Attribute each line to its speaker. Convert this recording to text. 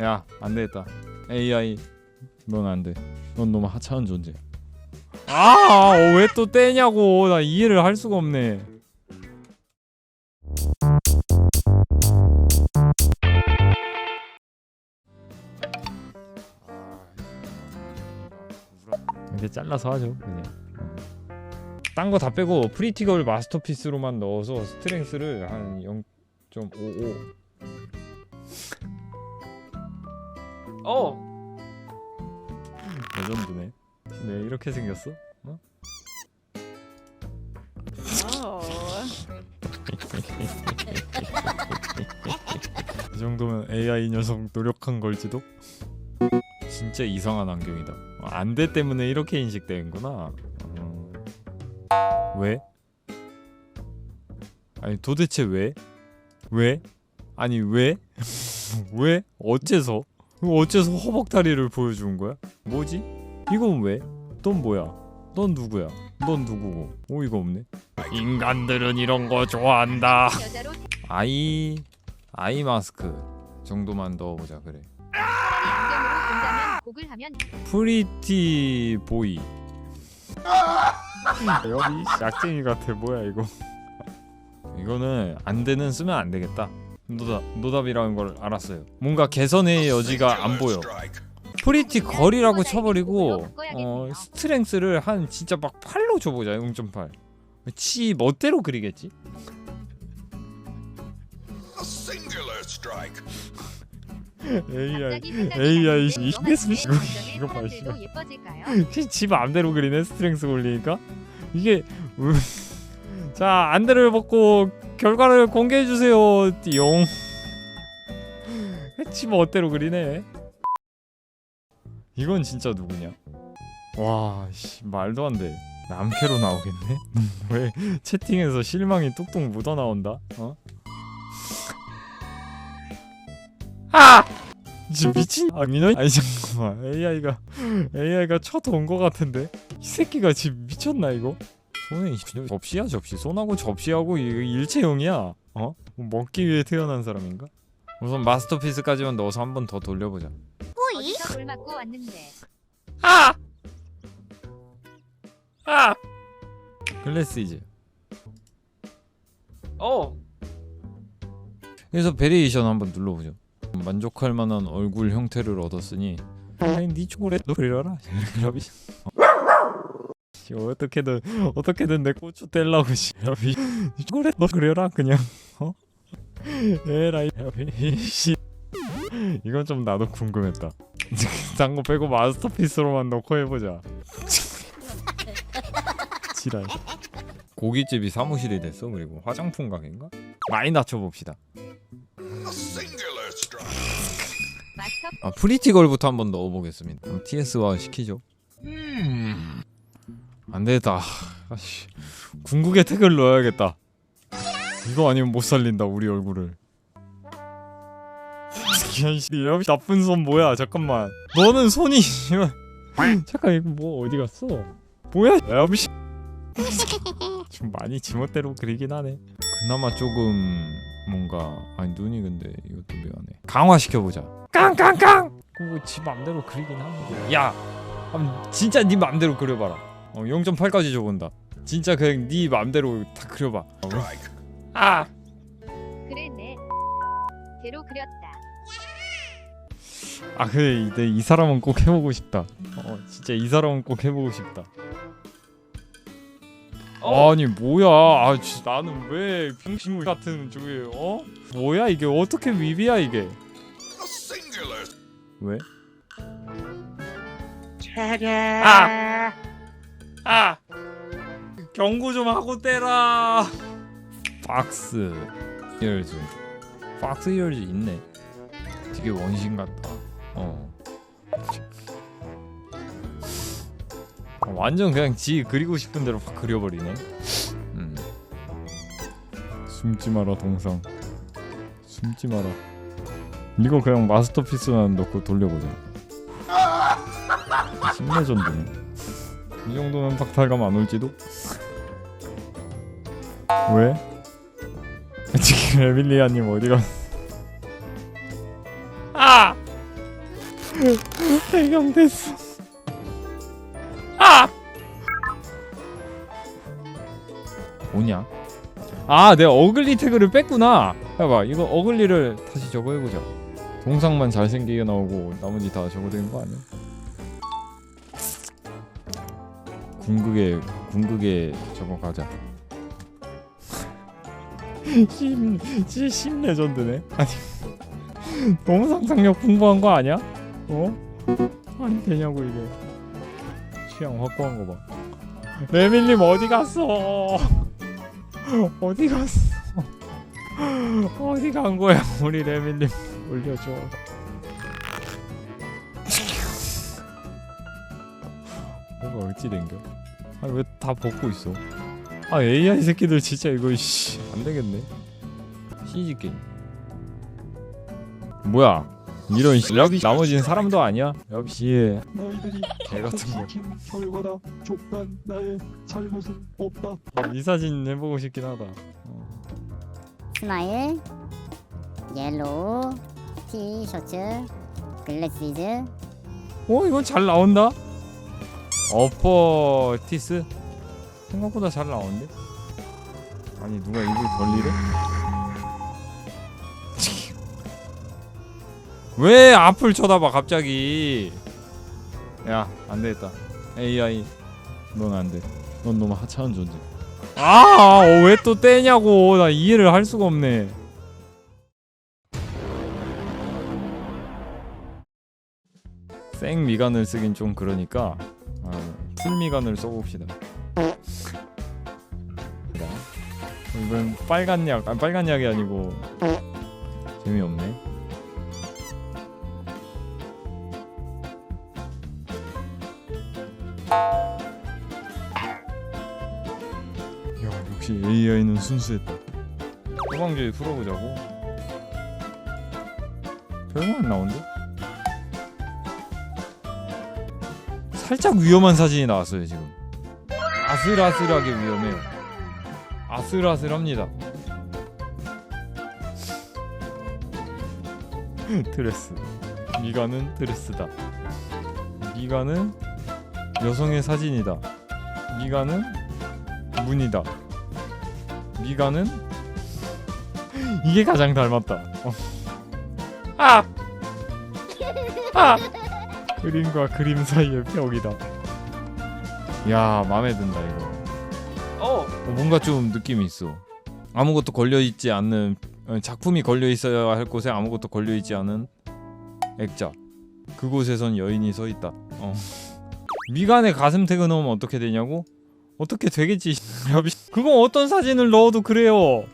Speaker 1: 야 안되겠다. AI 넌 안돼. 넌 너무 하찮은 존재. 아왜 또 떼냐고. 나 이해를 할 수가 없네. 이렇게 잘라서 하죠 그냥. 딴 거 다 빼고 프리티걸 마스터피스로만 넣어서 스트렝스를 한 0.55
Speaker 2: 어.
Speaker 1: 레전드네 네 이렇게 생겼어? 어?
Speaker 3: 어.
Speaker 1: 이 정도면 AI 녀석 노력한 걸지도? 진짜 이상한 안경이다 안대 때문에 이렇게 인식되는구나 어. 왜? 아니 도대체 왜? 왜? 아니 왜? 왜? 어째서? 어째서 허벅다리를 보여준 거야? 뭐지? 이건 왜? 넌 뭐야? 넌 누구야? 넌 누구고? 어이가 없네 인간들은 이런 거 좋아한다 아이 아이 마스크 정도만 넣어보자 그래 프리티 보이 여기 약쟁이 같아 뭐야 이거 이거는 안 되는 쓰면 안 되겠다 노답 노답이라는 걸 알았어요. 뭔가 개선의 여지가 안 보여. 프리티 거리라고 쳐버리고 어 스트렝스를 한 진짜 막 8로 줘보자 0.8 치 멋대로 그리겠지. AI AI 이 이거 이거 봐? 지 마음대로 그리네 스트렝스 올리니까? 이게 우- 자 안대를 벗고 결과를 공개해 주세요. 띠용. 지 멋대로 그리네. 이건 진짜 누구냐? 와 씨, 말도 안돼. 남캐로 나오겠네? 왜 채팅에서 실망이 뚝뚝 묻어 나온다? 어? 아! 진짜 미친. 아 민호 아니 잠깐만. AI가 AI가 쳐도 온거 같은데? 이 새끼가 지금 미쳤나 이거 손에 이- 접시야? 접시. 손하고 접시하고 일체형이야. 어? 먹기 위해 태어난 사람인가? 우선 마스터피스까지만 넣어서 한 번 더 돌려보자.
Speaker 3: 어디서 물 맞고 왔는데?
Speaker 1: 아! 아! 클래시즈.
Speaker 2: 어.
Speaker 1: 그래서 베리에이션 한번 눌러보죠. 만족할 만한 얼굴 형태를 얻었으니 아니 네 초콜릿 너 그려라 그러비 씨, 어떻게든 어떻게든 내 고추 떼려고 씨. 그러비 초콜릿 너 그려라 그냥. 어? 에라이 씨. 이건 좀 나도 궁금했다. 딴거 빼고 마스터피스로만 넣고 해보자. 지랄. 고깃집이 사무실이 됐어? 그리고 화장품 가게인가? 많이 낮춰봅시다. 아 프리티걸부터 한번 넣어보겠습니다. 그럼 TS화 시키죠. 안 되겠다. 아씨, 궁극의 택을 넣어야겠다. 이거 아니면 못 살린다 우리 얼굴을. 야씨 나쁜 손 뭐야? 잠깐만. 너는 손이. 잠깐 이거 뭐 어디 갔어? 뭐야? 야씨. 좀 많이 지멋대로 그리긴 하네. 그나마 조금 뭔가 아니 눈이 근데 이것도 묘하네. 강화시켜 보자. 깡깡깡. 지 맘대로 그리긴 하는데. 야, 진짜 네 맘대로 그려봐라. 어, 0.8까지 줘본다. 진짜 그냥 네 맘대로 다 그려봐. 어. 아,
Speaker 3: 그랬네 대로 그렸다
Speaker 1: 아 그래 이, 내이 사람은 꼭 해보고 싶다. 어, 진짜 이 사람은 꼭 해보고 싶다.
Speaker 2: 어.
Speaker 1: 아니 뭐야? 아 지, 나는 왜 병신 같은 저게 어? 뭐야 이게 어떻게 위비야 이게? 왜? 아! 아! 경고 좀 하고 떼라. 박스 이얼즈. 박스 이얼즈 있네. 되게 원신 같다. 어. 어, 완전 그냥 지 그리고 싶은 대로 확 그려버리네. 음. 숨지 마라 동상. 숨지 마라. 이거 그냥 마스터피스만 넣고 돌려보자. 심레전드네. 이 정도면 박탈감 안 올지도? 왜? 지금 에밀리아님 어디가? 아! 해경됐어 아 뭐냐 아 내가 어글리 태그를 뺐구나 봐봐 이거 어글리를 다시 저거 해보자 동상만 잘생기게 나오고 나머지 다 저거 되는 거 아니야 궁극에 궁극에 저거 가자 심, 진짜 심 레전드네 아니 너무 상상력 풍부한 거 아니야? 어? 아니 되냐고 이게 취향 확고한 거 봐. 레밀님 어디 갔어? 어디 갔어? 어디 간 거야 우리 레밀님 올려줘. 뭐가 어찌 된겨? 아니 왜 다 벗고 있어? 아 AI 새끼들 진짜 이거 씨 안 되겠네. CG 게임. 뭐야? 이런 씨, 여기 나머지는 사람도 아니야? 역시
Speaker 2: 너희들이
Speaker 1: 개 같은 거.
Speaker 2: 결과다 족간 나의 잘못은 없다.
Speaker 1: 이 사진 해보고 싶긴 하다. 어.
Speaker 4: 스마일 옐로우 티셔츠 글래시즈
Speaker 1: 어 이건 잘 나온다. 어퍼 티스 생각보다 잘 나오는데? 아니 누가 입을 벌리래? 왜 앞을 쳐다봐 갑자기? 야 안되겠다. AI 넌 안돼. 넌 너무 하찮은 존재. 아왜 또 떼냐고 나 이해를 할 수가 없네. 생 미간을 쓰긴 좀 그러니까 미간을 써봅시다. 자, 이건 빨간 약, 아 빨간 약이 아니고 재미없네. 야 역시 AI는 순수했다. 소방주의 풀어보자고. 별거 안 나온데? 살짝 위험한 사진이 나왔어요 지금. 아슬아슬하게 위험해요. 아슬아슬합니다. 드레스. 미간은 드레스다. 미간은 여성의 사진이다. 미간은 문이다. 미간은 이게 가장 닮았다. 어. 아! 아! 그림과 그림 사이의 벽이다. 야 마음에 든다 이거. 어 뭔가 좀 느낌이 있어. 아무것도 걸려 있지 않는 어, 작품이 걸려 있어야 할 곳에 아무것도 걸려 있지 않은 액자. 그곳에선 여인이 서 있다. 어. 미간에 가슴 태그 넣으면 어떻게 되냐고? 어떻게 되겠지? 그거 어떤 사진을 넣어도 그래요.